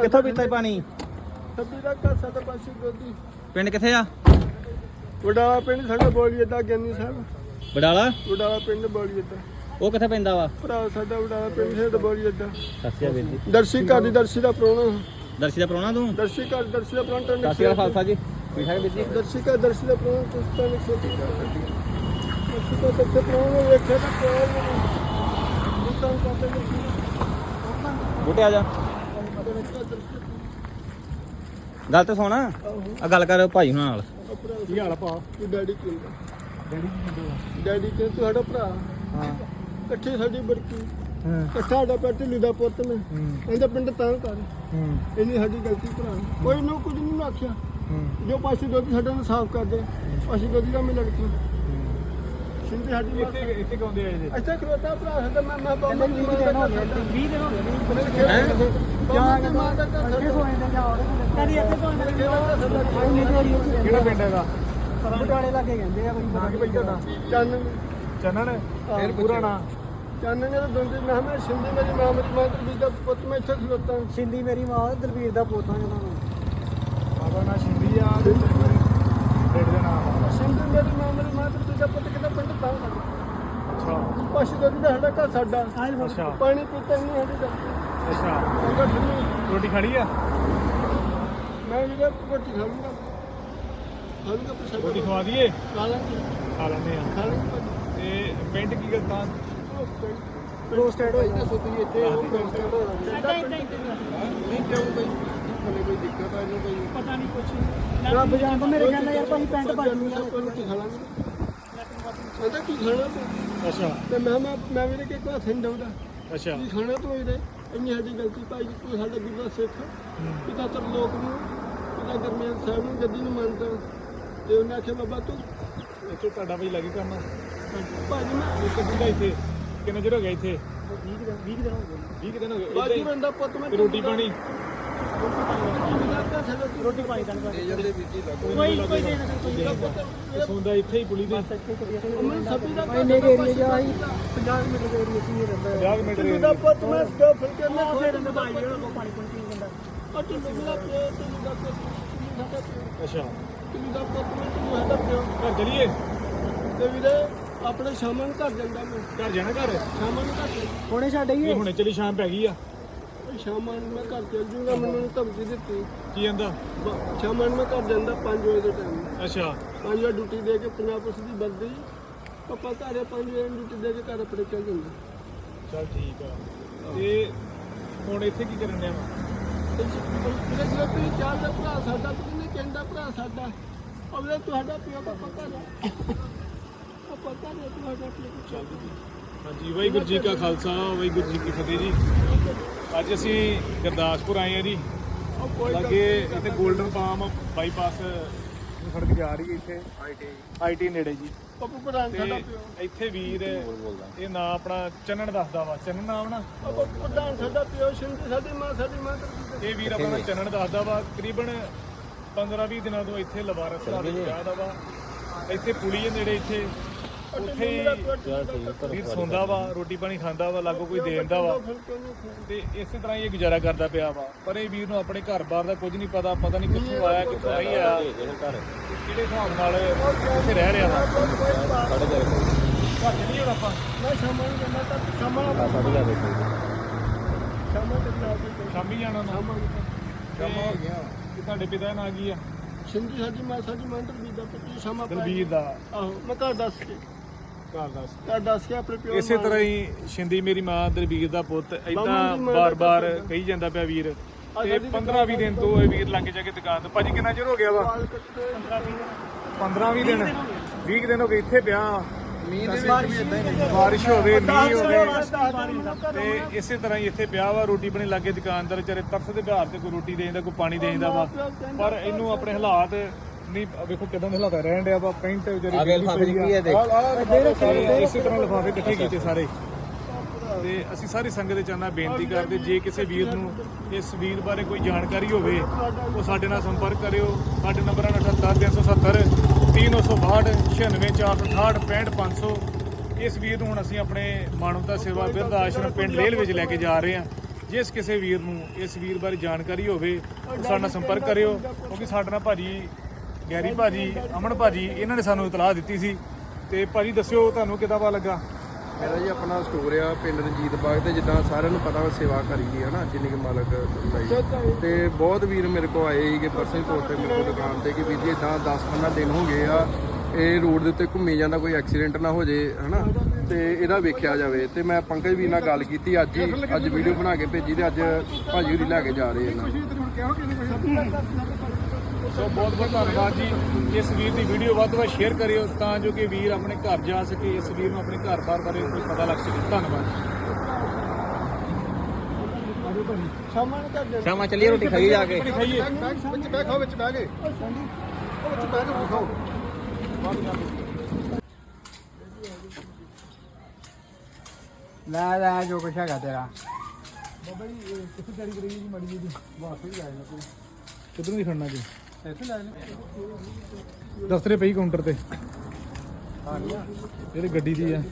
ਕਿੱਥੋਂ ਪੀਤਾ ਇਹ ਪਾਣੀ? ਸੱਬੀ ਦਾ ਕਾਸਾ ਦਾ ਪਾਸੇ ਗੋਦੀ ਪਿੰਡ ਕਿੱਥੇ ਆ? ਵਡਾਲਾ ਪਿੰਡ ਸਾਡਾ ਬੋਲੀ ਅੱਡਾ ਗਿਆਨੀ ਸਾਹਿਬ। ਬਡਾਲਾ ਵਡਾਲਾ ਪਿੰਡ ਬੋਲੀ ਅੱਡਾ। ਉਹ ਕਿੱਥੇ ਪੈਂਦਾ ਵਾ? ਭਰਾ ਸਾਡਾ ਵਡਾਲਾ ਪਿੰਡ ਸਾਡਾ ਬੋਲੀ ਅੱਡਾ। ਸੱਸਿਆ ਵੀਰ ਜੀ। ਦਰਸ਼ੀ ਘਰ ਦੀ ਦਰਸ਼ੀ ਦਾ ਪ੍ਰਾਹੁਣਾ ਦਰਸ਼ੀ ਦਾ ਪ੍ਰਾਹੁਣਾ ਤੂੰ? ਦਰਸ਼ੀ ਘਰ ਦਰਸ਼ੀ ਦਾ ਪ੍ਰਾਹੁਣਾ ਟੰਡ ਸ਼੍ਰੀ ਅਕਾਲ ਖਾਲਸਾ ਜੀ। ਠੀਕ ਠਾਕ ਵੀਰ ਜੀ? ਦਰਸ਼ੀ ਘਰ ਦਰਸ਼ੀ ਦਾ ਪ੍ਰਾਹੁਣਾ ਤੁਸ ਤਾਂ ਨਹੀਂ ਸੋਚੀ ਦਰਸ਼ੀ ਘਰ ਦਰਸ਼ੀ ਦਾ ਪ੍ਰਾਹੁਣਾ ਵੇਖਿਆ ਤਾਂ ਕੋਈ ਨਹੀਂ। ਦੁਕਾਨ ਕਰਦੇ ਨੇ ਬੁੱਟੇ ਆ ਜਾ। ਗੱਲ ਤੇ ਸੁਣ। ਆ ਗੱਲ ਕਰ ਭਾਈ ਹੁਣਾਂ ਨਾਲ। ਕੀ ਹਾਲ ਪਾ ਤੂੰ ਡੈਡੀ ਕਿੰਦਾ ਡੈਡੀ ਕਿੰਦਾ ਡੈਡੀ ਕਿ ਤੁਹਾਡਾ ਭਰਾ। ਹਾਂ। ਇਕੱਠੇ ਸਾਡੀ ਬਰਕੀ। ਹਾਂ। ਇਕੱਠਾ ਸਾਡਾ ਪਿੰਡ ਢਿੱਲੀ ਦਾ ਪੁੱਤ ਨੇ ਇਹਦਾ ਪਿੰਡ ਤਾਂ ਕਰ। ਹੂੰ। ਇੰਨੀ ਸਾਡੀ ਗਲਤੀ ਭਰਾ ਕੋਈ ਨੂੰ ਕੁਝ ਨਹੀਂ ਆਖਿਆ। ਜੋ ਪਾਸੇ ਦੋਤੀ ਸਾਡਾ ਨੂੰ ਸਾਫ਼ ਕਰ ਦੇ। ਅਸੀਂ ਦੋਤੀ ਦਾ ਮਿਲ ਲੱਗਦੀ ਸਿੰਧੀ ਸਾਡੀ ਇੱਥੇ ਇੱਥੇ ਕਾਉਂਦੇ ਆਏ ਜੀ ਅੱਛਾ ਖਲੋਤਾ ਭਰਾ ਸਾਡਾ ਮੈਂ ਮੈਂ ਬੰਮਾ ਜੀ ਮਾਂ ਦਾ 20 ਦਿਨ ਹੋ ਗਏ। ਦਾ ਕਿਹੜਾ ਪਿੰਡ ਹੈਗਾ ਬਟਾਲੇ ਲਾਗੇ ਕਹਿੰਦੇ ਆ ਬਈ ਨਾਂ ਕੀ ਭਾਈ ਤੁਹਾਡਾ ਚੰਨ ਚੰਨਣ ਫਿਰ ਪੂਰਾ ਨਾਂ। ਚੰਨ ਨੇ ਤਾਂ ਦੋਂਦੀ ਮੈਂ ਮੈਂ ਸਿੰਧੀ ਮੇਰੀ ਮਾਂ ਮੇਰੀ ਮਾਂ ਤੇ ਦਾ ਪੁੱਤ ਮੈਂ ਇੱਥੇ ਖਲੋਤਾ ਸਿੰਧੀ ਮੇਰੀ ਮਾਂ ਦਲਵੀਰ ਦਾ। ਪੋਤਾ ਜਦੋਂ ਨੂੰ ਬਾਬਾ ਨਾਂ ਸ਼ਿੰਦੀ ਆ ਤੇ ਡੇਢ ਦਾ ਨਾਮ ਸਿੰਧੀ ਮੇਰੀ ਮਾਂ ਮੇਰੀ ਮਾਂ ਤੇ ਦਾ ਪੁੱਤ ਕਿਹਦਾ ਪਿੰਡ ਤਾਂ ਅੱਛਾ। ਪਾਸੇ ਦਾ ਸਾਡਾ ਘਰ ਸਾਡਾ। ਅੱਛਾ। ਪਾਣੀ ਪੀਤਾ ਨਹੀਂ ਸਾਡੀ ਦਾ ਅੱਛਾ। ਉਹਦਾ ਠੰਡੀ ਰੋਟੀ ਖਾਣੀ ਆ? ਮੈਂ ਵੀ ਤਾਂ ਰੋਟੀ ਖਾਊਂਗਾ ਖਾਊਂਗਾ ਪਰ ਸਾਡਾ ਰੋਟੀ ਖਵਾ ਦਈਏ? ਖਾ ਲਾਂਗੇ। ਖਾ ਲੈਂਦੇ ਆ। ਖਾ ਲਾਂਗੇ ਤੇ ਪਿੰਡ ਕੀ ਕਰਤਾ ਰੋਸਟਡ ਹੋਈ ਨਾ ਸੋਤੀ ਇੱਥੇ ਉਹ ਰੋਸਟਡ ਹੋ ਰਿਹਾ ਨਹੀਂ ਕਿਉਂ ਬਈ ਕੋਲੇ ਕੋਈ ਦਿੱਕਤ ਆ ਇਹਨੂੰ ਕੋਈ ਪਤਾ ਨਹੀਂ ਕੁਛ। ਰੱਬ ਜਾਣਦਾ ਮੇਰੇ ਕਹਿੰਦਾ ਯਾਰ ਭਾਈ ਪੈਂਟ ਪਾ ਲਈ ਸਭ ਕੋਈ ਰੋਟੀ ਖਾ ਲਾਂਗੇ। ਕਹਿੰਦਾ ਕੀ ਖਾਣਾ ਤੂੰ ਅੱਛਾ। ਤੇ ਮੈਂ ਮੈਂ ਮੈਂ ਵੀ ਕਿ ਕੋਈ ਹੱਥ ਡਾਉਂਦਾ ਅੱਛਾ। ਕੀ ਖਾਣਾ ਤੂੰ ਇਹਦੇ? ਇੰਨੀ ਸਾਡੀ ਗਲਤੀ ਭਾਈ ਜੀ ਤੂੰ ਸਾਡਾ ਗੁਰੂ ਦਾ ਸਿੱਖ ਪਿਤਾ ਤਰ ਲੋਕ ਨੂੰ ਪਿਤਾ ਗਰਮੇਲ ਸਾਹਿਬ ਨੂੰ ਗੱਦੀ ਨੂੰ ਮੰਨਦਾ। ਤੇ ਉਹਨੇ ਆਖਿਆ ਬਾਬਾ ਤੂੰ ਇੱਥੇ ਤੁਹਾਡਾ ਭਾਈ ਲੱਗੀ ਕਰਨਾ ਭਾਜੀ ਮੈਂ ਇੱਕ ਦਿਨ ਦਾ ਇੱਥੇ? ਕਿੰਨਾ ਚਿਰ ਹੋ ਗਿਆ ਇੱਥੇ? 20 ਦਿਨ 20 ਦਿਨ ਹੋ ਗਏ। 20 ਦਿਨ ਹੋ ਗਏ। ਬਾਜੀ ਬੰਦਾ ਪੁੱਤ ਮੈਂ ਰੋਟੀ ਪਾਣੀ? ਰੋਟੀ ਪਾਣੀ ਦਾ ਕੋਈ ਕੋਈ ਦੇਣਾ ਕੋਈ ਤੇ ਸੌਂਦਾ ਇੱਥੇ ਹੀ ਪੁਲੀ ਦੇ ਅਮਨ ਸਭੀ ਦਾ ਭਾਈ ਮੇਰੇ ਏਰੀਆ ਜਾ ਹੀ 50 ਮੀਟਰ ਦੇ ਏਰੀਆ ਸੀ ਇਹ ਰਹਿੰਦਾ 50 ਮਿੰਟ ਤੂੰ ਦਾ ਪੁੱਤ ਮੈਂ ਦੋ ਫੁਲਕੇ ਮੈਂ ਉਹ ਖੋਏ ਫਿਰ ਭਾਈ ਜਿਹੜਾ ਕੋ ਪਾਣੀ ਪੁਣੀ ਪੀਣ ਦਿੰਦਾ ਉਹ ਤੂੰ ਮੇਰਾ ਪਿਓ ਤੂੰ ਦਾ ਪੁੱਤ ਤੂੰ ਦਾ ਪਿਓ ਅੱਛਾ। ਤੂੰ ਦਾ ਪੁੱਤ ਮੈਂ ਤੂੰ ਸਾਡਾ ਪਿਓ ਘਰ ਚਲੀਏ ਤੇ ਵੀਰੇ ਆਪਣੇ ਸ਼ਾਮਾਂ ਨੂੰ ਘਰ ਜਾਂਦਾ ਮੈਂ। ਘਰ ਜਾਣਾ ਘਰ? ਸ਼ਾਮਾਂ ਨੂੰ ਘਰ ਹੁਣੇ ਛੱਡ ਇਹ ਹੁਣੇ ਚਲੀ ਸ਼ਾਮ ਪੈ ਗਈ ਆ। ਸ਼ਾਮਾਂ ਨੂੰ ਮੈਂ ਘਰ ਚੱਲ ਜੂਗਾ ਮੈਨੂੰ ਧਮਕੀ ਦਿੱਤੀ। ਕੀ ਕਹਿੰਦਾ? ਬ- ਸ਼ਾਮਾਂ ਨੂੰ ਮੈਂ ਘਰ ਜਾਂਦਾ 5 ਵਜੇ ਦੇ ਟਾਈਮ ਅੱਛਾ। 5 ਵਜੇ ਡਿਊਟੀ ਦੇ ਕੇ ਪੰਜਾਬ ਪੁਲਿਸ ਦੀ ਵਰਦੀ ਪਾਪਾ ਘਰੇ 5 ਵਜੇ ਡਿਊਟੀ ਦੇ ਕੇ ਘਰ ਆਪਣੇ ਚੱਲ ਜਾਂਦਾ। ਚਲ ਠੀਕ ਆ। ਤੇ ਹੁਣ ਇੱਥੇ ਕੀ ਕਰਨ ਡਿਆ ਵਾ? ਜਿਹੜੇ ਜਿਹੜੇ ਤੁਸੀਂ ਚਾਰ ਦਾ ਭਰਾ ਸਾਡਾ ਤੁਸੀਂ ਨੇ ਕਹਿੰਦਾ ਭਰਾ ਸਾਡਾ। ਉਹਦੇ ਤੁਹਾਡਾ ਪਿਓ ਤੁਹਾਡਾ ਚੱਲ ਜੀ ਹਾਂਜੀ ਵਾਹਿਗੁਰੂ ਜੀ ਕਾ ਖਾਲਸਾ ਵਾਹਿਗੁਰੂ ਜੀ ਕੀ ਫਤਿਹ ਜੀ। ਅੱਜ ਅਸੀਂ ਗੁਰਦਾਸਪੁਰ ਆਏ ਆ ਜੀ। ਲੱਗੇ ਇੱਥੇ 골ਡਨ ਪਾਮ ਬਾਈਪਾਸ ਨੂੰ ਸੜਕ ਜਾ ਰਹੀ ਹੈ ਇੱਥੇ। ਆਈਟੀ ਆਈਟੀ ਨੇੜੇ ਜੀ। ਪੱਪੂ ਪ੍ਰਧਾਨ ਸਾਡਾ ਪਿਓ। ਇੱਥੇ ਵੀਰ ਇਹ ਨਾਂ ਆਪਣਾ ਚੰਨਣ ਦੱਸਦਾ ਵਾ। ਚੰਨਣ ਨਾਮ ਨਾ ਪੱਪੂ ਪ੍ਰਧਾਨ ਸਾਡਾ ਪਿਓ ਸਿੰਧ ਸਾਡੀ ਮਾਂ ਸਾਡੀ ਮਾਂ ਤੇ ਇਹ ਵੀਰ ਆਪਣਾ ਚੰਨਣ। ਦੱਸਦਾ ਵਾ। ਤਕਰੀਬਨ 15-20 ਦਿਨਾਂ ਤੋਂ ਇੱਥੇ ਲਵਾਰਸ ਦਾ ਵਿਆਹ ਦਾ ਵਾ। ਇੱਥੇ ਪੁਲੀ ਨੇੜੇ ਇੱਥੇ। ਉੱਥੇ ਵੀਰ ਸੌਂਦਾ ਵਾ ਰੋਟੀ ਪਾਣੀ ਖਾਂਦਾ ਵਾ ਲਾਗੋ ਕੋਈ ਦੇ ਦਿੰਦਾ ਵਾ। ਤੇ ਇਸੇ ਤਰ੍ਹਾਂ ਹੀ ਇਹ ਗੁਜ਼ਾਰਾ ਕਰਦਾ ਪਿਆ ਵਾ। ਪਰ ਇਹ ਵੀਰ ਨੂੰ ਆਪਣੇ ਘਰ-ਬਾਰ ਦਾ ਕੁਝ ਨਹੀਂ ਪਤਾ ਪਤਾ ਨਹੀਂ ਕਿੱਥੋਂ ਆਇਆ ਕਿੱਥੋਂ ਨਹੀਂ ਆਇਆ। ਕਿਹੜੇ ਹਿਸਾਬ ਨਾਲ ਇੱਥੇ ਰਹਿ ਰਿਹਾ ਵਾ। ਘਰ ਨਹੀਂ ਹੁਣ ਆਪਾਂ। ਮੈਂ ਸ਼ਾਮਾਂ ਨੂੰ ਜਾਂਦਾ ਤਾਂ ਸ਼ਾਮਾਂ ਨੂੰ ਸ਼ਾਮਾਂ ਤੇ ਜਾ ਕੇ ਸ਼ਾਮੀ ਜਾਣਾ ਨਾ ਸ਼ਾਮਾਂ ਨੂੰ ਸ਼ਾਮਾ ਹੋ ਗਿਆ। ਕਿ ਤੁਹਾਡੇ ਪਿਤਾ ਦਾ ਨਾਂ ਕੀ ਆ? ਸਿੰਧੀ ਸਾਡੀ ਮਾਂ ਸਾਡੀ ਮਾਂ ਤੇ ਦਾ ਪੁੱਤ ਸ਼ਾਮਾਂ। ਦਲਬੀਰ ਦਾ। ਆਹੋ ਮੈਂ ਘਰ ਦੱਸ ਕੇ। ਘਰ ਦੱਸ ਘਰ ਦੱਸ ਕੇ ਆਪਣੇ ਪਿਓ ਇਸੇ ਤਰ੍ਹਾਂ ਹੀ ਸ਼ਿੰਦੀ ਮੇਰੀ ਮਾਂ ਦਲਬੀਰ ਦਾ ਪੁੱਤ ਇਦਾਂ ਬਾਰ-ਬਾਰ। ਕਹੀ ਜਾਂਦਾ ਪਿਆ ਵੀਰ ਤੇ ਸਾਡੀ 15-20 ਦਿਨ ਤੋਂ ਇਹ ਵੀਰ ਲੱਗ ਜਾ ਕੇ ਦੁਕਾਨ ਤੇ। ਭਾਜੀ ਕਿੰਨਾ ਚਿਰ ਹੋ ਗਿਆ ਵਾ? ਵਾਲ ਕੱਟੇ। 15-20 ਦਿਨ। 20 ਦਿਨ ਹੋ ਗਏ। ਇੱਥੇ ਪਿਆ। ਮੀਂਹ ਦੇ ਵਿੱਚ ਵੀ ਇਦਾਂ ਹੀ ਬਾਰਿਸ਼ ਹੋਵੇ ਮੀਂਹ ਹੋਵੇ। ਤੇ ਇਸੇ ਤਰ੍ਹਾਂ ਹੀ ਇੱਥੇ ਪਿਆ ਵਾ ਰੋਟੀ ਬਣੀ ਲੱਗੇ ਦੁਕਾਨਦਾਰ ਵਿਚਾਰੇ ਤਰਸ ਦੇ ਬਿਹਾਰ ਤੇ ਕੋਈ ਰੋਟੀ ਦੇ ਜਾਂਦਾ ਕੋਈ ਪਾਣੀ ਦੇ ਜਾਂਦਾ ਵਾ ਪਰ ਇਹਨੂੰ ਆਪਣੇ ਹਾਲਾਤ ਨਹੀਂ ਵੇਖੋ ਕਿਦਾਂ ਦੇ ਹਾਲਾਤ ਰਹਿਣ ਡਿਆ ਵਾ ਪੈਂਟ ਵਿਚਾਰੀ ਆਗੇ ਲਿਫਾਫੇ 'ਚ ਕੀ ਹੈ ਦੇਖ? ਤੇ ਇਸੇ ਤਰ੍ਹਾਂ ਲਿਫਾਫੇ ਇਕੱਠੇ ਕੀਤੇ ਸਾਰੇ। ਤੇ ਅਸੀਂ ਸਾਰੀ ਸੰਗਤ ਦੇ ਚਾਹਨਾ ਬੇਨਤੀ ਕਰਦੇ ਜੇ ਕਿਸੇ ਵੀਰ ਨੂੰ ਇਸ ਵੀਰ ਬਾਰੇ ਕੋਈ ਜਾਣਕਾਰੀ ਹੋਵੇ ਉਹ ਸਾਡੇ ਨਾਲ ਸੰਪਰਕ ਕਰਿਓ। ਸਾਡੇ ਨੰਬਰਾਂ 78370 3962 96468 65500 ਇਸ ਵੀਰ ਨੂੰ ਹੁਣ ਅਸੀਂ ਆਪਣੇ ਮਾਨਵਤਾ ਸੇਵਾ ਬਿਰਧ ਆਸ਼ਰਮ ਪਿੰਡ ਲੇਲ ਵਿੱਚ ਲੈ ਕੇ ਜਾ ਰਹੇ ਹਾਂ। ਜਿਸ ਕਿਸੇ ਵੀਰ ਨੂੰ ਇਸ ਵੀਰ ਬਾਰੇ ਜਾਣਕਾਰੀ ਹੋਵੇ ਉਹ ਸਾਡੇ ਨਾਲ ਸੰਪਰਕ ਕਰਿਓ ਕਿਉਂਕਿ ਸਾਡੇ ਨਾਲ ਭਾਜੀ ਗੈਰੀ ਭਾਜੀ, ਅਮਨ ਭਾਜੀ, ਇਹਨਾਂ ਨੇ ਸਾਨੂੰ ਇਤਲਾਹ ਦਿੱਤੀ ਸੀ। ਤੇ ਭਾਜੀ, ਦੱਸਿਓ ਤੁਹਾਨੂੰ ਕਿਦਾਂ ਪਤਾ ਲੱਗਾ? ਮੇਰਾ ਜੀ ਆਪਣਾ ਸਟੋਰ ਆ, ਪਿੰਡ ਰਣਜੀਤ ਬਾਗ ਤੇ ਜਿੱਦਾਂ ਸਾਰਿਆਂ ਨੂੰ ਪਤਾ ਸੇਵਾ ਕਰੀ ਦੀ ਹੈ ਨਾ ਜਿੰਨੀ ਕਿ ਮਾਲਕ ਲਈ ਤੇ ਬਹੁਤ ਵੀਰ ਮੇਰੇ ਕੋ ਆਏ ਸੀਗੇ ਪਰਸਨਲ ਤੌਰ ਤੇ, ਮੇਰੇ ਕੋਲ ਦੁਕਾਨ ਤੇ, ਕਿ ਵੀਰ ਜੀ ਇਦਾਂ 10-15 ਦਿਨ ਹੋ ਗਏ ਆ, ਇਹ ਰੋਡ ਦੇ ਉੱਤੇ ਘੁੰਮੀ ਜਾਂਦਾ, ਕੋਈ ਐਕਸੀਡੈਂਟ ਨਾ ਹੋ ਜੇ, ਹਨਾ। ਤੇ ਇਹਦਾ ਵੇਖਿਆ ਜਾਵੇ, ਤੇ ਮੈਂ ਪੰਕਜ ਵੀਰ ਨਾਲ ਗੱਲ ਕੀਤੀ, ਅੱਜ ਹੀ, ਅੱਜ ਵੀਡੀਓ ਬਣਾ ਕੇ ਭੇਜੀ ਤੇ ਅੱਜ ਭਾਜੀ ਹੋਰੀ ਲੈ ਕੇ ਜਾ ਰਹੇ ਇਹਨਾਂ ਸੋ ਬਹੁਤ ਬਹੁਤ ਧੰਨਵਾਦ ਜੀ। ਇਸ ਵੀਰ ਦੀ ਵੀਡੀਓ ਵੱਧ ਤੋਂ ਵੱਧ ਸ਼ੇਅਰ ਕਰਿਓ ਤਾਂ ਜੋ ਕਿ ਵੀਰ ਆਪਣੇ ਘਰ ਜਾ ਸਕੇ ਇਸ ਵੀਰ ਨੂੰ ਆਪਣੇ ਘਰ-ਬਾਰ ਬਾਰੇ ਕੋਈ ਪਤਾ ਲੱਗ ਸਕੇ। ਧੰਨਵਾਦ ਸ਼ਾਮਾਂ ਚੱਲੀਏ ਰੋਟੀ ਖਾਈ ਜਾ ਕੇ। ਰੋਟੀ ਖਾਈਏ। ਵਿੱਚ ਬਹਿ ਖਾਓ ਵਿੱਚ ਬਹਿ ਗਏ ਵਿੱਚ ਬਹਿ ਕੇ ਖਾਓ ਲੈ ਲੈ ਜੋ ਕੁਛ ਹੈਗਾ ਤੇਰਾ। ਬਾਬਾ ਜੀ ਕਿੱਥੇ ਤਿਆਰੀ ਕਰੀ ਜੀ ਮਾੜੀ ਜੀ ਵਾਸਤੇ ਹੀ ਆਇਆ ਕੋਈ। ਕਿੱਧਰੋਂ ਦੀ ਖੜਨਾ ਜੀ? ਇੱਥੇ ਲੈ ਦਫ਼ਤਰੇ ਪਈ ਕਾਊਂਟਰ ਤੇ। ਜਿਹੜੀ ਗੱਡੀ ਦੀ ਆ।